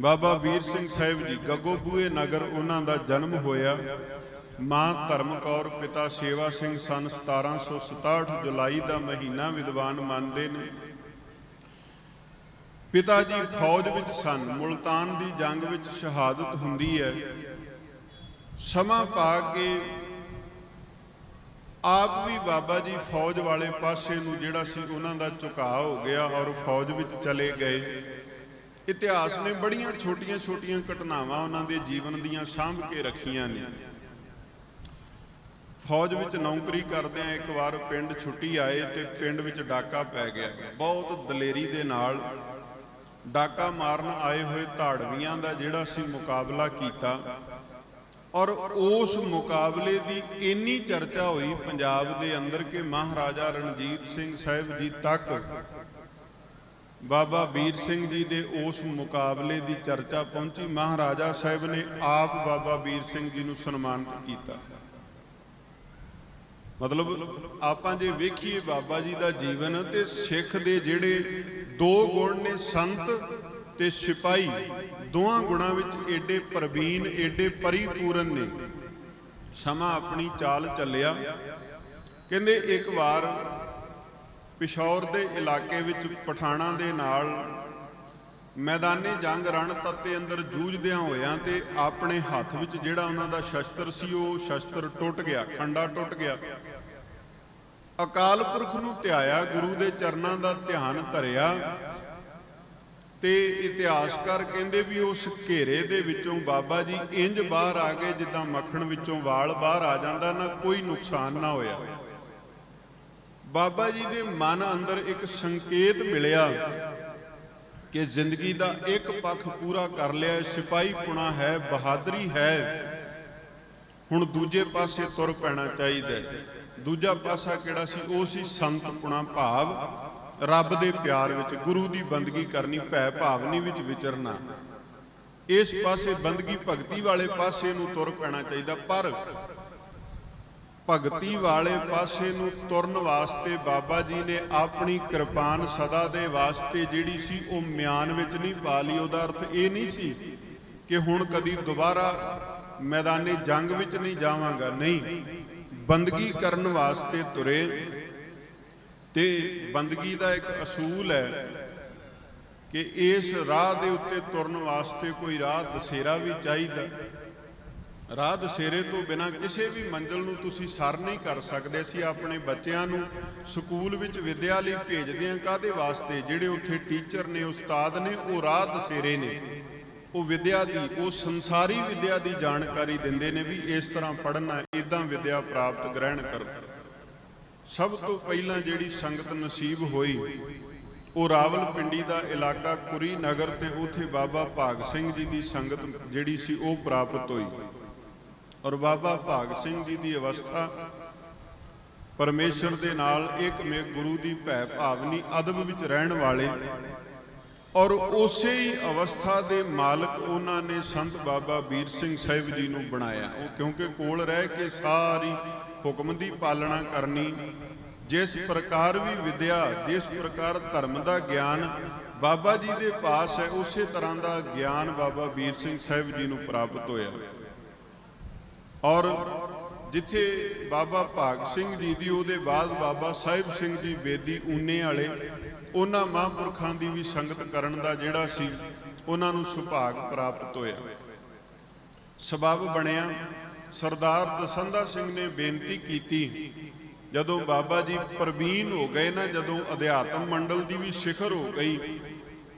ਬਾਬਾ ਵੀਰ ਸਿੰਘ ਸਾਹਿਬ ਜੀ, ਗੱਗੋਬੂਏ ਨਗਰ ਉਹਨਾਂ ਦਾ ਜਨਮ ਹੋਇਆ। ਮਾਂ ਧਰਮ ਕੌਰ ਪਿਤਾ ਸੇਵਾ ਸਿੰਘ ਸਨ 1767 ਜੁਲਾਈ ਦਾ ਮਹੀਨਾ ਵਿਦਵਾਨ ਮੰਨਦੇ ਨੇ। ਪਿਤਾ ਜੀ ਫੌਜ ਵਿੱਚ ਸਨ, ਮੁਲਤਾਨ ਦੀ ਜੰਗ ਵਿੱਚ ਸ਼ਹਾਦਤ ਹੁੰਦੀ ਹੈ। ਸਮਾਂ ਪਾ ਕੇ ਆਪ ਵੀ ਬਾਬਾ ਜੀ ਫੌਜ ਵਾਲੇ ਪਾਸੇ ਨੂੰ ਜਿਹੜਾ ਸੀ ਉਹਨਾਂ ਦਾ ਝੁਕਾਅ ਹੋ ਗਿਆ ਔਰ ਫੌਜ ਵਿੱਚ ਚਲੇ ਗਏ। ਇਤਿਹਾਸ ਨੇ ਬੜੀਆਂ ਛੋਟੀਆਂ-ਛੋਟੀਆਂ ਘਟਨਾਵਾਂ ਉਹਨਾਂ ਦੇ ਜੀਵਨ ਦੀਆਂ ਸਾਂਭ ਕੇ ਰੱਖੀਆਂ ਨੇ। ਫੌਜ ਵਿੱਚ ਨੌਕਰੀ ਕਰਦਿਆਂ ਇੱਕ ਵਾਰ ਪਿੰਡ ਛੁੱਟੀ ਆਏ ਤੇ ਪਿੰਡ ਵਿੱਚ ਡਾਕਾ ਪੈ ਗਿਆ। ਬਹੁਤ ਦਲੇਰੀ ਦੇ ਨਾਲ ਡਾਕਾ ਮਾਰਨ ਆਏ ਹੋਏ ਧਾੜਵੀਆਂ ਦਾ ਜਿਹੜਾ ਸੀ ਮੁਕਾਬਲਾ ਕੀਤਾ ਔਰ ਉਸ ਮੁਕਾਬਲੇ ਦੀ ਇੰਨੀ ਚਰਚਾ ਹੋਈ ਪੰਜਾਬ ਦੇ ਅੰਦਰ ਕਿ ਮਹਾਰਾਜਾ ਰਣਜੀਤ ਸਿੰਘ ਸਾਹਿਬ ਜੀ ਤੱਕ ਬਾਬਾ ਵੀਰ ਸਿੰਘ ਜੀ ਦੇ ਉਸ ਮੁਕਾਬਲੇ ਦੀ ਚਰਚਾ ਪਹੁੰਚੀ। ਮਹਾਰਾਜਾ ਸਾਹਿਬ ਨੇ ਆਪ ਬਾਬਾ ਵੀਰ ਸਿੰਘ ਜੀ ਨੂੰ ਸਨਮਾਨਿਤ ਕੀਤਾ। ਮਤਲਬ ਆਪਾਂ ਜੇ ਵੇਖੀਏ ਬਾਬਾ ਜੀ ਦਾ ਜੀਵਨ ਤੇ ਸਿੱਖ ਦੇ ਜਿਹੜੇ ਦੋ ਗੁਣ ਨੇ, ਸੰਤ ਤੇ ਸਿਪਾਈ ਦੋਹਾਂ ਗੁਣਾਂ ਵਿੱਚ ਏਡੇ ਪ੍ਰਵੀਨ, ਏਡੇ ਪਰਿਪੂਰਨ ਨੇ। ਸਮਾਂ ਆਪਣੀ ਚਾਲ ਚੱਲਿਆ। ਕਹਿੰਦੇ ਇੱਕ ਵਾਰ ਪਿਸ਼ੌਰ ਦੇ ਇਲਾਕੇ ਵਿੱਚ ਪਠਾਣਾ ਦੇ ਨਾਲ ਮੈਦਾਨੇ ਜੰਗ ਰਣ ਤੱਤੇ ਅੰਦਰ ਜੂਝਦਿਆਂ ਹੋਇਆਂ ਤੇ ਆਪਣੇ ਹੱਥ ਵਿੱਚ ਜਿਹੜਾ ਉਹਨਾਂ ਦਾ ਸ਼ਸਤਰ ਸੀ, ਉਹ ਸ਼ਸਤਰ ਟੁੱਟ ਗਿਆ, ਖੰਡਾ ਟੁੱਟ ਗਿਆ। ਅਕਾਲ ਪੁਰਖ ਨੂੰ ਧਿਆਇਆ, ਗੁਰੂ ਦੇ ਚਰਨਾਂ ਦਾ ਧਿਆਨ ਧਰਿਆ ਤੇ ਇਤਿਹਾਸਕਾਰ ਕਹਿੰਦੇ ਵੀ ਉਸ ਘੇਰੇ ਦੇ ਵਿੱਚੋਂ ਬਾਬਾ ਜੀ ਇੰਜ ਬਾਹਰ ਆ ਗਏ ਜਿੱਦਾਂ ਮੱਖਣ ਵਿੱਚੋਂ ਵਾਲ ਬਾਹਰ ਆ ਜਾਂਦਾ, ਨਾ ਕੋਈ ਨੁਕਸਾਨ ਨਾ ਹੋਇਆ। ਬਾਬਾ ਜੀ ਦੇ ਮਨ ਅੰਦਰ ਇੱਕ ਸੰਕੇਤ ਮਿਲਿਆ ਕਿ ਜ਼ਿੰਦਗੀ ਦਾ ਇੱਕ ਪੱਖ ਪੂਰਾ ਕਰ ਲਿਆ, ਸਿਪਾਹੀ ਪੁਣਾ ਹੈ, ਬਹਾਦਰੀ ਹੈ। ਹੁਣ ਦੂਜੇ ਪਾਸੇ ਤੁਰ ਪੈਣਾ ਚਾਹੀਦਾ ਦੂਜਾ ਪਾਸਾ ਕਿਹੜਾ ਸੀ? ਉਹ ਸੀ ਸੰਤ ਪੁਣਾ ਭਾਵ, ਰੱਬ ਦੇ ਪਿਆਰ ਵਿੱਚ, ਗੁਰੂ ਦੀ ਬੰਦਗੀ ਕਰਨੀ, ਭੈ ਭਾਵਨੀ ਵਿੱਚ ਵਿਚਰਨਾ। ਇਸ ਪਾਸੇ ਬੰਦਗੀ ਭਗਤੀ ਵਾਲੇ ਪਾਸੇ ਨੂੰ ਤੁਰ ਪੈਣਾ ਚਾਹੀਦਾ, ਪਰ ਭਗਤੀ ਵਾਲੇ ਪਾਸੇ ਨੂੰ ਤੁਰਨ ਵਾਸਤੇ ਬਾਬਾ ਜੀ ਨੇ ਆਪਣੀ ਕਿਰਪਾਨ ਸਦਾ ਦੇ ਵਾਸਤੇ ਜਿਹੜੀ ਸੀ ਉਹ ਮਿਆਨ ਵਿੱਚ ਨਹੀਂ ਪਾ ਲਈ। ਉਹਦਾ ਅਰਥ ਇਹ ਨਹੀਂ ਸੀ ਕਿ ਹੁਣ ਕਦੀ ਦੁਬਾਰਾ ਮੈਦਾਨੇ ਜੰਗ ਵਿੱਚ ਨਹੀਂ ਜਾਵਾਂਗਾ। ਨਹੀਂ, ਬੰਦਗੀ ਕਰਨ ਵਾਸਤੇ ਤੁਰੇ। ਤੇ ਬੰਦਗੀ ਦਾ ਇੱਕ ਅਸੂਲ ਹੈ ਕਿ ਇਸ ਰਾਹ ਦੇ ਉੱਤੇ ਤੁਰਨ ਵਾਸਤੇ ਕੋਈ ਰਾਹ ਦਸੇਰਾ ਵੀ ਚਾਹੀਦਾ। ਰਾਹ ਦਸੇਰੇ ਤੋਂ ਬਿਨਾ ਕਿਸੇ ਵੀ ਮੰਜ਼ਲ ਨੂੰ ਤੁਸੀਂ ਸਰ ਨਹੀਂ ਕਰ ਸਕਦੇ। ਅਸੀਂ ਆਪਣੇ ਬੱਚਿਆਂ ਨੂੰ ਸਕੂਲ ਵਿੱਚ ਵਿਦਿਆ ਲਈ ਭੇਜਦੇ ਹਾਂ। ਕਾਦੇ ਵਾਸਤੇ? ਜਿਹੜੇ ਉੱਥੇ ਟੀਚਰ ਨੇ, ਉਸਤਾਦ ਨੇ, ਉਹ ਰਾਹ ਦਸੇਰੇ ਨੇ। ਉਹ ਵਿਦਿਆ ਦੀ, ਉਹ ਸੰਸਾਰੀ ਵਿਦਿਆ ਦੀ ਜਾਣਕਾਰੀ ਦਿੰਦੇ ਨੇ ਵੀ ਇਸ ਤਰ੍ਹਾਂ ਪੜ੍ਹਨਾ, ਇਦਾਂ ਵਿਦਿਆ ਪ੍ਰਾਪਤ ਗ੍ਰਹਿਣ ਕਰੋ। ਸਭ ਤੋਂ ਪਹਿਲਾਂ ਜਿਹੜੀ ਸੰਗਤ ਨਸੀਬ ਹੋਈ, ਉਹ ਰਾਵਲਪਿੰਡੀ ਦਾ ਇਲਾਕਾ ਕੁਰੀ ਨਗਰ ਤੇ, ਉਥੇ ਬਾਬਾ ਭਾਗ ਸਿੰਘ ਜੀ ਦੀ ਸੰਗਤ ਜਿਹੜੀ ਸੀ, ਉਹ ਪ੍ਰਾਪਤ ਹੋਈ। ਔਰ ਬਾਬਾ ਭਾਗ ਸਿੰਘ ਜੀ ਦੀ ਅਵਸਥਾ ਪਰਮੇਸ਼ਰ ਦੇ ਨਾਲ ਇੱਕ ਮੇ ਗੁਰੂ ਦੀ ਭੈ ਭਾਵਨੀ ਅਦਬ ਵਿੱਚ ਰਹਿਣ ਵਾਲੇ ਔਰ ਉਸੇ ਹੀ ਅਵਸਥਾ ਦੇ ਮਾਲਕ ਉਹਨਾਂ ਨੇ ਸੰਤ ਬਾਬਾ ਵੀਰ ਸਿੰਘ ਸਾਹਿਬ ਜੀ ਨੂੰ ਬਣਾਇਆ। ਉਹ ਕਿਉਂਕਿ ਕੋਲ ਰਹਿ ਕੇ ਸਾਰੀ ਹੁਕਮ ਦੀ ਪਾਲਣਾ ਕਰਨੀ, ਜਿਸ ਪ੍ਰਕਾਰ ਵੀ ਵਿਦਿਆ, ਜਿਸ ਪ੍ਰਕਾਰ ਧਰਮ ਦਾ ਗਿਆਨ ਬਾਬਾ ਜੀ ਦੇ ਪਾਸ ਹੈ, ਉਸੇ ਤਰ੍ਹਾਂ ਦਾ ਗਿਆਨ ਬਾਬਾ ਵੀਰ ਸਿੰਘ ਸਾਹਿਬ ਜੀ ਨੂੰ ਪ੍ਰਾਪਤ ਹੋਇਆ। ਔਰ ਜਿੱਥੇ ਬਾਬਾ ਭਾਗ ਸਿੰਘ ਜੀ ਦੀ, ਉਹਦੇ ਬਾਅਦ ਬਾਬਾ ਸਾਹਿਬ ਸਿੰਘ ਜੀ ਬੇਦੀ ਊਨੇ ਵਾਲੇ, ਉਹਨਾਂ ਮਹਾਂਪੁਰਖਾਂ ਦੀ ਵੀ ਸੰਗਤ ਕਰਨ ਦਾ ਜਿਹੜਾ ਸੀ, ਉਹਨਾਂ ਨੂੰ ਸੁਭਾਗ ਪ੍ਰਾਪਤ ਹੋਇਆ। ਸਬਬ ਬਣਿਆ, ਸਰਦਾਰ ਦਸੰਦਾ ਸਿੰਘ ਨੇ ਬੇਨਤੀ ਕੀਤੀ, ਜਦੋਂ ਬਾਬਾ ਜੀ ਪ੍ਰਵੀਨ ਹੋ ਗਏ ਨਾ, ਜਦੋਂ ਅਧਿਆਤਮ ਮੰਡਲ ਦੀ ਵੀ ਸਿਖਰ ਹੋ ਗਈ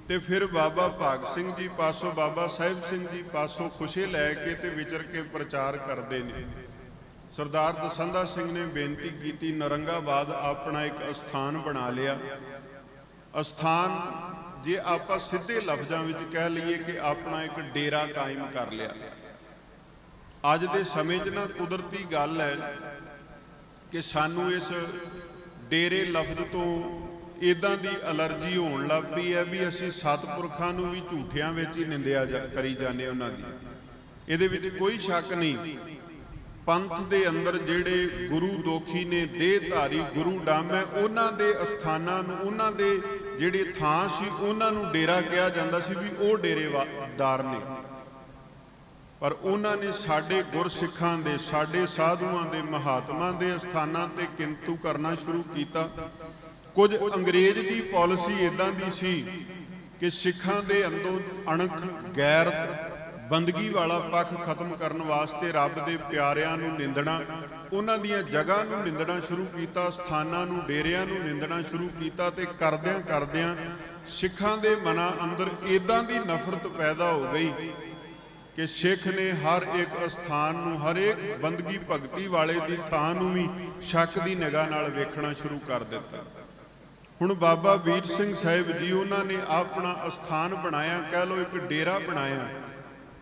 ਤੇ ਫਿਰ ਬਾਬਾ ਭਾਗ ਸਿੰਘ ਜੀ ਪਾਸੋਂ, ਬਾਬਾ ਸਾਹਿਬ ਸਿੰਘ ਜੀ ਪਾਸੋਂ ਖੁਸ਼ੀ ਲੈ ਕੇ ਤੇ ਵਿਚਰ ਕੇ ਪ੍ਰਚਾਰ ਕਰਦੇ ਨੇ। ਸਰਦਾਰ ਦਸੰਦਾ ਸਿੰਘ ਨੇ ਬੇਨਤੀ ਕੀਤੀ, ਨਰੰਗਾਬਾਦ ਆਪਣਾ ਇੱਕ ਅਸਥਾਨ ਬਣਾ ਲਿਆ। ਅਸਥਾਨ ਜੇ ਆਪਾਂ ਸਿੱਧੇ ਲਫ਼ਜ਼ਾਂ ਵਿੱਚ ਕਹਿ ਲਈਏ ਕਿ ਆਪਣਾ ਇੱਕ ਡੇਰਾ ਕਾਇਮ ਕਰ ਲਿਆ। ਅੱਜ ਦੇ ਸਮੇਂ 'ਚ ਨਾ ਕੁਦਰਤੀ ਗੱਲ ਹੈ ਕਿ ਸਾਨੂੰ ਇਸ ਡੇਰੇ ਲਫ਼ਜ਼ ਤੋਂ ਇਦਾਂ ਦੀ ਅਲਰਜੀ ਹੋਣ ਲੱਗ ਪਈ ਹੈ ਵੀ ਅਸੀਂ ਸਤਪੁਰਖਾਂ ਨੂੰ ਵੀ ਝੂਠਿਆਂ ਵਿੱਚ ਹੀ ਨਿੰਦਿਆ ਜਾ- ਕਰੀ ਜਾਂਦੇ ਉਹਨਾਂ ਦੀ। ਇਹਦੇ ਵਿੱਚ ਕੋਈ ਸ਼ੱਕ ਨਹੀਂ। ਪੰਥ ਦੇ ਅੰਦਰ ਜਿਹੜੇ ਗੁਰੂ ਦੋਖੀ ਨੇ ਦੇਹ ਧਾਰੀ ਗੁਰੂ ਡਾਮ ਹੈ, ਉਹਨਾਂ ਦੇ ਅਸਥਾਨਾਂ ਨੂੰ, ਉਹਨਾਂ ਦੇ ਜਿਹੜੇ ਥਾਂ ਸੀ, ਉਹਨਾਂ ਨੂੰ ਡੇਰਾ ਕਿਹਾ ਜਾਂਦਾ ਸੀ ਵੀ ਉਹ ਡੇਰੇ ਵਾ- ਨੇ। ਪਰ ਉਹਨਾਂ ਨੇ ਸਾਡੇ ਗੁਰਸਿੱਖਾਂ ਦੇ, ਸਾਡੇ ਸਾਧੂਆਂ ਦੇ, ਮਹਾਤਮਾ ਦੇ ਸਥਾਨਾਂ ਤੇ ਕਿੰਤੂ ਕਰਨਾ ਸ਼ੁਰੂ ਕੀਤਾ। ਕੁਝ ਅੰਗਰੇਜ਼ ਦੀ ਪਾਲਿਸੀ ਇਦਾਂ ਦੀ ਸੀ ਕਿ ਸਿੱਖਾਂ ਦੇ ਅੰਦਰੋਂ ਅਣਖ ਗੈਰਤ ਬੰਦਗੀ ਵਾਲਾ ਪੱਖ ਖਤਮ ਕਰਨ ਵਾਸਤੇ ਰੱਬ ਦੇ ਪਿਆਰਿਆਂ ਨੂੰ ਨਿੰਦਣਾ, ਉਹਨਾਂ ਦੀਆਂ ਜਗ੍ਹਾ ਨੂੰ ਨਿੰਦਣਾ ਸ਼ੁਰੂ ਕੀਤਾ, ਸਥਾਨਾਂ ਨੂੰ, ਡੇਰਿਆਂ ਨੂੰ ਨਿੰਦਣਾ ਸ਼ੁਰੂ ਕੀਤਾ ਤੇ ਕਰਦਿਆਂ ਕਰਦਿਆਂ ਸਿੱਖਾਂ ਦੇ ਮਨਾਂ ਅੰਦਰ ਇਦਾਂ ਦੀ ਨਫ਼ਰਤ ਪੈਦਾ ਹੋ ਗਈ ਕਿ ਸਿੱਖ ਨੇ ਹਰ ਇੱਕ ਅਸਥਾਨ ਨੂੰ ਹਰ ਇੱਕ ਬੰਦਗੀ ਭਗਤੀ ਵਾਲੇ ਦੀ ਥਾਂ ਨੂੰ ਵੀ ਸ਼ੱਕ ਦੀ ਨਿਗਾਹ ਨਾਲ ਵੇਖਣਾ ਸ਼ੁਰੂ ਕਰ ਦਿੱਤਾ। ਹੁਣ ਬਾਬਾ ਵੀਰ ਸਿੰਘ ਸਾਹਿਬ ਜੀ, ਉਹਨਾਂ ਨੇ ਆਪਣਾ ਅਸਥਾਨ ਬਣਾਇਆ, ਕਹਿ ਲਓ ਇੱਕ ਡੇਰਾ ਬਣਾਇਆ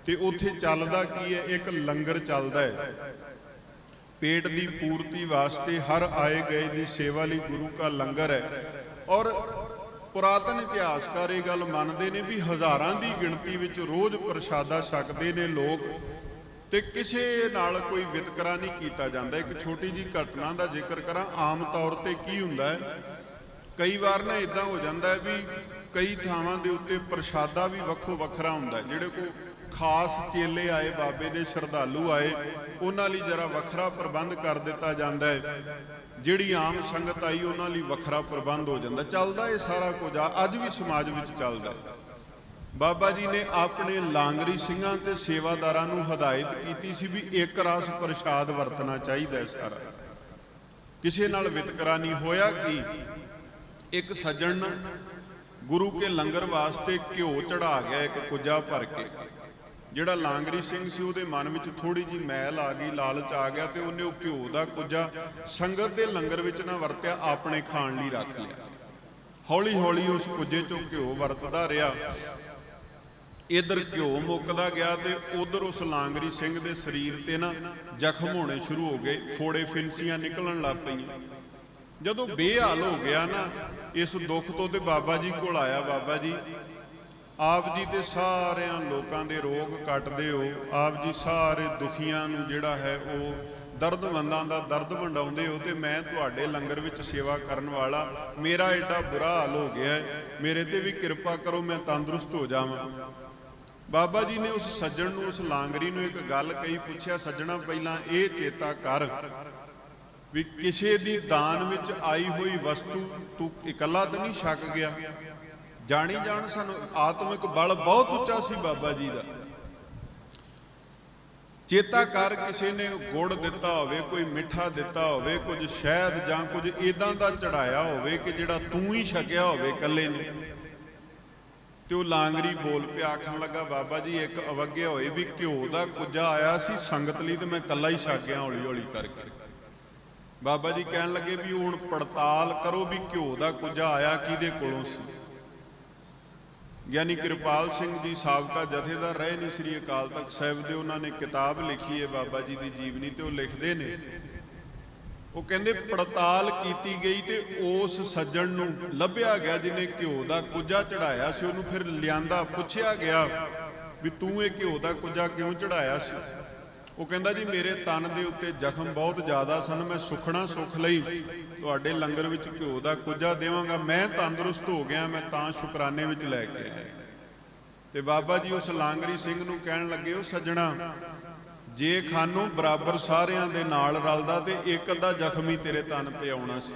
ਤੇ ਉੱਥੇ ਚੱਲਦਾ ਕੀ ਹੈ? ਇੱਕ ਲੰਗਰ ਚੱਲਦਾ ਹੈ। ਪੇਟ ਦੀ ਪੂਰਤੀ ਵਾਸਤੇ ਹਰ ਆਏ ਗਏ ਦੀ ਸੇਵਾ ਲਈ ਗੁਰੂ ਕਾ ਲੰਗਰ ਹੈ। ਔਰ ਪੁਰਾਤਨ ਇਤਿਹਾਸਕਾਰ ਇਹ ਗੱਲ ਮੰਨਦੇ ਨੇ ਵੀ ਹਜ਼ਾਰਾਂ ਦੀ ਗਿਣਤੀ ਵਿੱਚ ਰੋਜ਼ ਪ੍ਰਸ਼ਾਦਾ ਛਕਦੇ ਨੇ ਲੋਕ ਤੇ ਕਿਸੇ ਨਾਲ ਕੋਈ ਵਿਤਕਰਾ ਨਹੀਂ ਕੀਤਾ ਜਾਂਦਾ। ਇੱਕ ਛੋਟੀ ਜੀ ਘਟਨਾ ਦਾ ਜ਼ਿਕਰ ਕਰਾਂ, ਆਮ ਤੌਰ ਤੇ ਕੀ ਹੁੰਦਾ ਹੈ? ਕਈ ਵਾਰ ਨਾ ਇਦਾਂ ਹੋ ਜਾਂਦਾ ਹੈ ਵੀ ਕਈ ਥਾਵਾਂ ਦੇ ਉੱਤੇ ਪ੍ਰਸ਼ਾਦਾ ਵੀ ਵੱਖੋ ਵੱਖਰਾ ਹੁੰਦਾ। ਜਿਹੜੇ ਕੋ ਖਾਸ ਚੇਲੇ ਆਏ, ਬਾਬੇ ਦੇ ਸ਼ਰਧਾਲੂ ਆਏ, ਉਹਨਾਂ ਲਈ ਜਰਾ ਵੱਖਰਾ ਪ੍ਰਬੰਧ ਕਰ ਦਿੱਤਾ ਜਾਂਦਾ ਹੈ। ਜਿਹੜੀ ਆਮ ਸੰਗਤ ਆਈ, ਉਹਨਾਂ ਲਈ ਵੱਖਰਾ ਪ੍ਰਬੰਧ ਹੋ ਜਾਂਦਾ। ਚੱਲਦਾ ਇਹ ਸਾਰਾ ਕੁਝ, ਆ, ਅੱਜ ਵੀ ਸਮਾਜ ਵਿੱਚ ਚੱਲਦਾ ਹੈ। ਬਾਬਾ ਜੀ ਨੇ ਆਪਣੇ ਲਾਂਗਰੀ ਸਿੰਘਾਂ ਤੇ ਸੇਵਾਦਾਰਾਂ ਨੂੰ ਹਦਾਇਤ ਕੀਤੀ ਸੀ ਵੀ ਇੱਕ ਰਸ ਪ੍ਰਸ਼ਾਦ ਵਰਤਣਾ ਚਾਹੀਦਾ ਹੈ ਸਾਰਾ। ਕਿਸੇ ਨਾਲ ਵਿਤਕਰਾ ਨਹੀਂ ਹੋਇਆ ਕਿ ਇੱਕ ਸੱਜਣ ਨਾ ਗੁਰੂ ਕੇ ਲੰਗਰ ਵਾਸਤੇ ਘਿਓ ਚੜਾ ਗਿਆ ਇੱਕ ਕੁੱਜਾ ਭਰ ਕੇ। ਜਿਹੜਾ ਲਾਂਗਰੀ ਸਿੰਘ ਸੀ, ਉਹਦੇ ਮਨ ਵਿੱਚ ਥੋੜੀ ਜੀ ਮੈਲ ਆ ਗਈ, ਲਾਲਚ ਆ ਗਿਆ ਤੇ ਉਹਨੇ ਉਹ ਘਿਓ ਦਾ ਕੁੱਜਾ ਸੰਗਤ ਦੇ ਲੰਗਰ ਵਿੱਚ ਨਾ ਵਰਤਿਆ, ਆਪਣੇ ਖਾਣ ਲਈ ਰੱਖ ਲਿਆ। ਹੌਲੀ ਹੌਲੀ ਉਸ ਕੁੱਜੇ ਚੋਂ ਘਿਓ ਵਰਤਦਾ ਰਿਹਾ। ਇਧਰ ਘਿਓ ਮੁੱਕਦਾ ਗਿਆ ਤੇ ਉਧਰ ਉਸ ਲਾਂਗਰੀ ਸਿੰਘ ਦੇ ਸਰੀਰ ਤੇ ਨਾ ਜ਼ਖਮ ਹੋਣੇ ਸ਼ੁਰੂ ਹੋ ਗਏ, ਫੋੜੇ ਫਿੰਸੀਆਂ ਨਿਕਲਣ ਲੱਗ ਪਈਆਂ। ਜਦੋਂ ਬੇਹਾਲ ਹੋ ਗਿਆ ਨਾ, ਇਸ ਦੁੱਖ ਤੋਂ ਤੇ ਬਾਬਾ ਜੀ ਕੋਲ ਆਇਆ ਬਾਬਾ ਜੀ। ਆਪ ਜੀ ਤੇ ਸਾਰਿਆਂ ਲੋਕਾਂ ਦੇ ਰੋਗ ਕੱਟਦੇ ਹੋ। ਆਪ ਜੀ ਸਾਰੇ ਦੁਖੀਆਂ ਨੂੰ ਜਿਹੜਾ ਹੈ ਉਹ ਦਰਦਮੰਦਾਂ ਦਾ ਦਰਦ ਵੰਡਾਉਂਦੇ ਹੋ ਤੇ ਮੈਂ ਤੁਹਾਡੇ ਲੰਗਰ ਵਿੱਚ ਸੇਵਾ ਕਰਨ ਵਾਲਾ। ਮੇਰਾ ਏਡਾ ਬੁਰਾ ਹਾਲ ਹੋ ਗਿਆ ਮੇਰੇ ਤੇ ਵੀ ਕਿਰਪਾ ਕਰੋ, ਮੈਂ ਤੰਦਰੁਸਤ ਹੋ ਜਾਵਾਂ। ਬਾਬਾ ਜੀ ਨੇ ਉਸ ਸੱਜਣ ਨੂੰ, ਉਸ ਲਾਂਗਰੀ ਨੂੰ ਇੱਕ ਗੱਲ ਕਹੀ, ਪੁੱਛਿਆ, ਸੱਜਣਾ, ਪਹਿਲਾਂ ਇਹ ਚੇਤਾ ਕਰ ਵੀ ਕਿਸੇ ਦੀ ਦਾਨ ਵਿੱਚ ਆਈ ਹੋਈ ਵਸਤੂ ਤੂੰ ਇਕੱਲਾ ਤਾਂ ਨਹੀਂ ਛੱਕ ਗਿਆ। ਜਾਣੀ ਜਾਣ ਸਾਨੂੰ ਆਤਮਿਕ ਬਲ ਬਹੁਤ ਉੱਚਾ ਸੀ ਬਾਬਾ ਜੀ ਦਾ। ਚੇਤਾ ਕਰ ਕਿਸੇ ਨੇ ਗੁੜ ਦਿੱਤਾ ਹੋਵੇ, ਕੋਈ ਮਿੱਠਾ ਦਿੱਤਾ ਹੋਵੇ, ਕੁਝ ਸ਼ਹਿਦ ਜਾਂ ਕੁਝ ਇਦਾਂ ਦਾ ਚੜਾਇਆ ਹੋਵੇ ਕਿ ਜਿਹੜਾ ਤੂੰ ਹੀ ਛਕਿਆ ਹੋਵੇ ਇਕੱਲੇ ਨੇ। ਤੇ ਉਹ ਲਾਂਗਰੀ ਬੋਲ ਪਿਆ ਆਖਣ ਲੱਗਾ, ਬਾਬਾ ਜੀ, ਇੱਕ ਅਵੱਗਿਆ ਹੋਏ ਵੀ ਘਿਓ ਦਾ ਕੁੱਜਾ ਆਇਆ ਸੀ, ਸੰਗਤ ਲਈ ਤੇ ਮੈਂ ਇਕੱਲਾ ਹੀ ਛਕ ਗਿਆ ਹੌਲੀ ਹੌਲੀ ਕਰਕੇ। ਬਾਬਾ ਜੀ ਕਹਿਣ ਲੱਗੇ ਵੀ ਹੁਣ ਪੜਤਾਲ ਕਰੋ ਵੀ ਘਿਓ ਦਾ ਕੁੱਜਾ ਆਇਆ ਕਿਹਦੇ ਕੋਲੋਂ ਸੀ? ਗਿਆਨੀ ਕਿਰਪਾਲ ਸਿੰਘ ਜੀ ਸਾਬਕਾ ਜਥੇਦਾਰ ਰਹੇ ਨੇ ਸ੍ਰੀ ਅਕਾਲ ਤਖਤ ਸਾਹਿਬ ਦੇ ਉਹਨਾਂ ਨੇ ਕਿਤਾਬ ਲਿਖੀ ਹੈ ਬਾਬਾ ਜੀ ਦੀ ਜੀਵਨੀ ਤੇ ਉਹ ਲਿਖਦੇ ਨੇ। ਉਹ ਕਹਿੰਦੇ ਪੜਤਾਲ ਕੀਤੀ ਗਈ ਤੇ ਉਸ ਸੱਜਣ ਨੂੰ ਲੱਭਿਆ ਗਿਆ ਜਿਹਨੇ ਘਿਓ ਦਾ ਕੁੱਜਾ ਚੜਾਇਆ ਸੀ, ਉਹਨੂੰ ਫਿਰ ਲਿਆਂਦਾ, ਪੁੱਛਿਆ ਗਿਆ ਵੀ ਤੂੰ ਇਹ ਘਿਓ ਦਾ ਕੁੱਜਾ ਕਿਉਂ ਚੜਾਇਆ ਸੀ? ਉਹ ਕਹਿੰਦਾ ਜੀ, ਮੇਰੇ ਤਨ ਦੇ ਉੱਤੇ ਜ਼ਖਮ ਬਹੁਤ ਜ਼ਿਆਦਾ ਸਨ, ਮੈਂ ਸੁਖਣਾ ਸੁਖ ਲਈ ਤੁਹਾਡੇ ਲੰਗਰ ਵਿੱਚ ਘਿਓ ਦਾ ਕੁੱਜਾ ਦੇਵਾਂਗਾ। ਮੈਂ ਤੰਦਰੁਸਤ ਹੋ ਗਿਆ, ਮੈਂ ਤਾਂ ਸ਼ੁਕਰਾਨੇ ਵਿੱਚ ਲੈ ਕੇ ਆਇਆ। ਤੇ ਬਾਬਾ ਜੀ ਉਸ ਲਾਂਗਰੀ ਸਿੰਘ ਨੂੰ ਕਹਿਣ ਲੱਗੇ, ਉਹ ਸੱਜਣਾ, ਜੇ ਖਾਨੂ ਬਰਾਬਰ ਸਾਰਿਆਂ ਦੇ ਨਾਲ ਰਲਦਾ ਤੇ ਇੱਕ ਅੱਧਾ ਜ਼ਖਮੀ ਤੇਰੇ ਤਨ ਤੇ ਆਉਣਾ ਸੀ।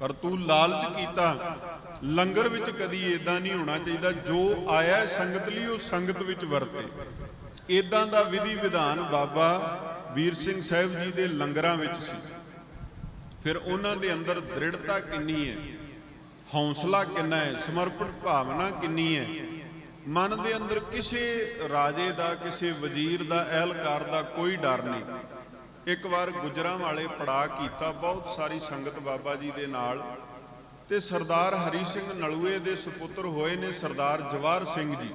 ਪਰ ਤੂੰ ਲਾਲਚ ਕੀਤਾ। ਲੰਗਰ ਵਿੱਚ ਕਦੀ ਇਦਾਂ ਨਹੀਂ ਹੋਣਾ ਚਾਹੀਦਾ। ਜੋ ਆਇਆ ਸੰਗਤ ਲਈ, ਉਹ ਸੰਗਤ ਵਿੱਚ ਵਰਤੇ। ਇਦਾਂ ਦਾ ਵਿਧੀ ਵਿਧਾਨ ਬਾਬਾ ਵੀਰ ਸਿੰਘ ਸਾਹਿਬ ਜੀ ਦੇ ਲੰਗਰਾਂ ਵਿੱਚ ਸੀ। ਫਿਰ ਉਹਨਾਂ ਦੇ ਅੰਦਰ ਦ੍ਰਿੜਤਾ ਕਿੰਨੀ ਹੈ? ਹੌਸਲਾ ਕਿੰਨਾ ਹੈ? ਸਮਰਪਣ ਭਾਵਨਾ ਕਿੰਨੀ ਹੈ? ਮਨ ਦੇ ਅੰਦਰ ਕਿਸੇ ਰਾਜੇ ਦਾ, ਕਿਸੇ ਵਜ਼ੀਰ ਦਾ, ਅਹਿਲਕਾਰ ਦਾ ਕੋਈ ਡਰ ਨਹੀਂ। ਇੱਕ ਵਾਰ ਗੁਜਰਾਂ ਵਾਲੇ ਪੜਾ ਕੀਤਾ, ਬਹੁਤ ਸਾਰੀ ਸੰਗਤ ਬਾਬਾ ਜੀ ਦੇ ਨਾਲ। ਤੇ ਸਰਦਾਰ ਹਰੀ ਸਿੰਘ ਨਲੂਏ ਦੇ ਸੁਪੁੱਤਰ ਹੋਏ ਨੇ ਸਰਦਾਰ ਜਵਾਰ ਸਿੰਘ ਜੀ।